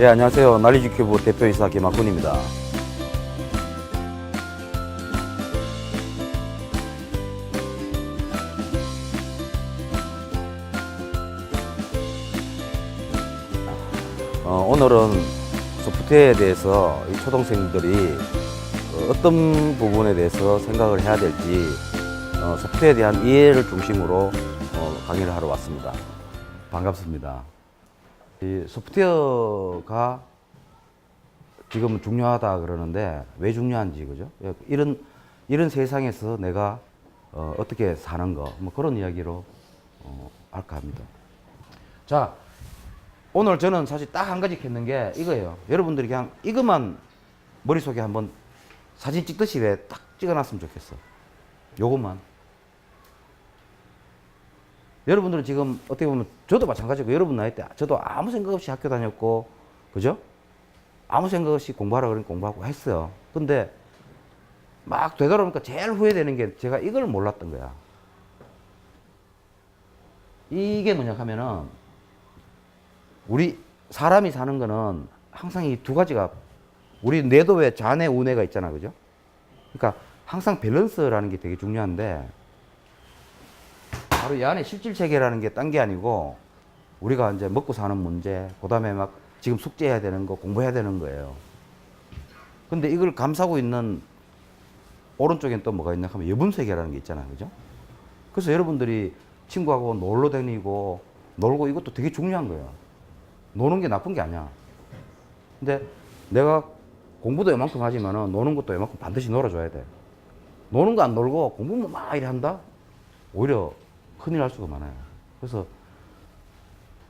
예, 안녕하세요. 난리지큐브 대표이사 김학군입니다. 어, 오늘은 소프트웨어에 대해서 이 초등생들이 어, 어떤 부분에 대해서 생각을 해야 될지 어, 소프트웨어에 대한 이해를 중심으로 어, 강의를 하러 왔습니다. 반갑습니다. 이 소프트웨어가 지금 중요하다 그러는데 왜 중요한지 그죠? 예, 이런 이런 세상에서 내가 어, 떻게 사는 거 뭐 그런 이야기로 어, 할까 합니다. 자 오늘 저는 사실 딱 한 가지 했는 게 이거예요. 여러분들이 그냥 이것만 머릿속에 한번 사진 찍듯이 왜 딱 찍어놨으면 좋겠어. 요것만. 여러분들은 지금 어떻게 보면 저도 마찬가지고 여러분 나이 때 저도 아무 생각 없이 학교 다녔고 그죠? 아무 생각 없이 공부하라 그러니 공부하고 했어요. 근데 막 되돌아보니까 제일 후회되는 게 제가 이걸 몰랐던 거야. 이게 뭐냐 하면은 우리 사람이 사는 거는 항상 이 두 가지가 우리 뇌도 왜 좌뇌 우뇌가 있잖아 그죠? 그러니까 항상 밸런스라는 게 되게 중요한데 바로 이 안에 실질 체계라는 게 딴 게 아니고 우리가 이제 먹고 사는 문제, 그다음에 막 지금 숙제해야 되는 거, 공부해야 되는 거예요. 근데 이걸 감싸고 있는 오른쪽엔 또 뭐가 있나 하면 여분 세계라는 게 있잖아요. 그죠? 그래서 여러분들이 친구하고 놀러 다니고 놀고 이것도 되게 중요한 거예요. 노는 게 나쁜 게 아니야. 근데 내가 공부도 이만큼 하지만은 노는 것도 이만큼 반드시 놀아줘야 돼. 노는 거 안 놀고 공부만 막 이래 한다? 오히려 큰일 날 수가 많아요. 그래서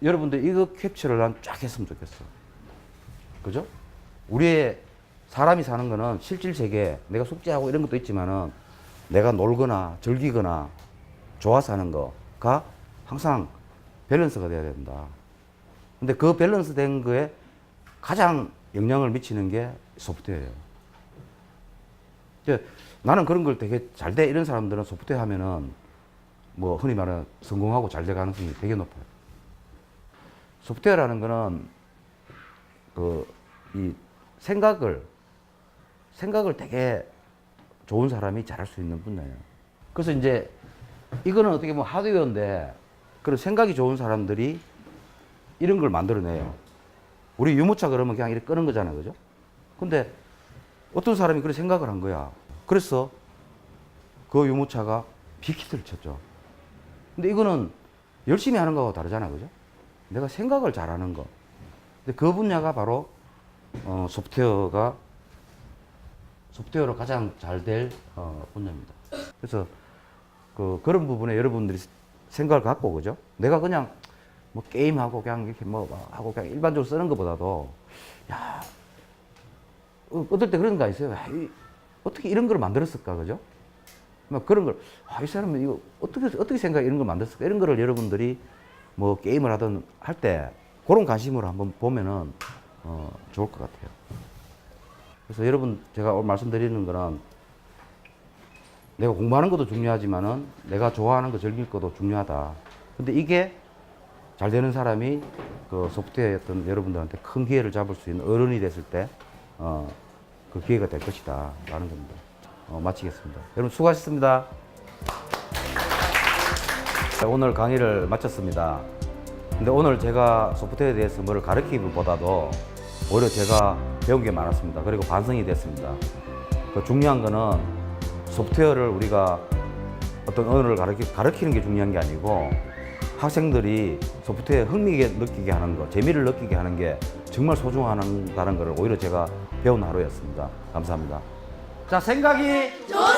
여러분들 이거 캡처를 난 쫙 했으면 좋겠어. 그죠? 우리의 사람이 사는 거는 실질 세계, 내가 숙제하고 이런 것도 있지만은 내가 놀거나 즐기거나 좋아서 하는 거가 항상 밸런스가 돼야 된다. 근데 그 밸런스 된 거에 가장 영향을 미치는 게 소프트웨어예요. 나는 그런 걸 되게 잘 돼 이런 사람들은 소프트웨어 하면은 뭐 흔히 말하는 성공하고 잘 될 가능성이 되게 높아요. 소프트웨어라는 거는 그 이 생각을 생각을 되게 좋은 사람이 잘할 수 있는 분야예요. 그래서 이제 이거는 어떻게 보면 하드웨어인데 그런 생각이 좋은 사람들이 이런 걸 만들어내요. 우리 유모차 그러면 그냥 이렇게 끄는 거잖아요. 그죠? 근데 어떤 사람이 그런 생각을 한 거야. 그래서 그 유모차가 빅히트를 쳤죠. 근데 이거는 열심히 하는 거하고 다르잖아요. 그죠? 내가 생각을 잘하는 거. 근데 그 분야가 바로 어, 소프트웨어가 소프트웨어로 가장 잘될 어, 분야입니다. 그래서 그 그런 부분에 여러분들이 생각을 갖고 그죠? 내가 그냥 뭐 게임하고 그냥 이렇게 뭐 하고 그냥 일반적으로 쓰는 것보다도 야 어, 어떨 때 그런 거 있어요. 야, 이, 어떻게 이런 걸 만들었을까 그죠? 막 그런 걸, 아, 이 사람은 이거 어떻게, 어떻게 생각해 이런 걸 만들었을까? 이런 거를 여러분들이 뭐 게임을 하든 할 때 그런 관심으로 한번 보면은 어, 좋을 것 같아요. 그래서 여러분 제가 오늘 말씀드리는 거는 내가 공부하는 것도 중요하지만은 내가 좋아하는 거 즐길 것도 중요하다. 근데 이게 잘 되는 사람이 그 소프트웨어 어떤 여러분들한테 큰 기회를 잡을 수 있는 어른이 됐을 때, 어, 그 기회가 될 것이다. 라는 겁니다. 어, 마치겠습니다. 여러분 수고하셨습니다. 자, 오늘 강의를 마쳤습니다. 근데 오늘 제가 소프트웨어에 대해서 뭐를 가르치기보다도 오히려 제가 배운 게 많았습니다. 그리고 반성이 됐습니다. 그 중요한 거는 소프트웨어를 우리가 어떤 언어를 가르치, 가르치는 게 중요한 게 아니고 학생들이 소프트웨어 흥미게 느끼게 하는 거, 재미를 느끼게 하는 게 정말 소중하다는 것을 오히려 제가 배운 하루였습니다. 감사합니다. 자, 생각이 좋은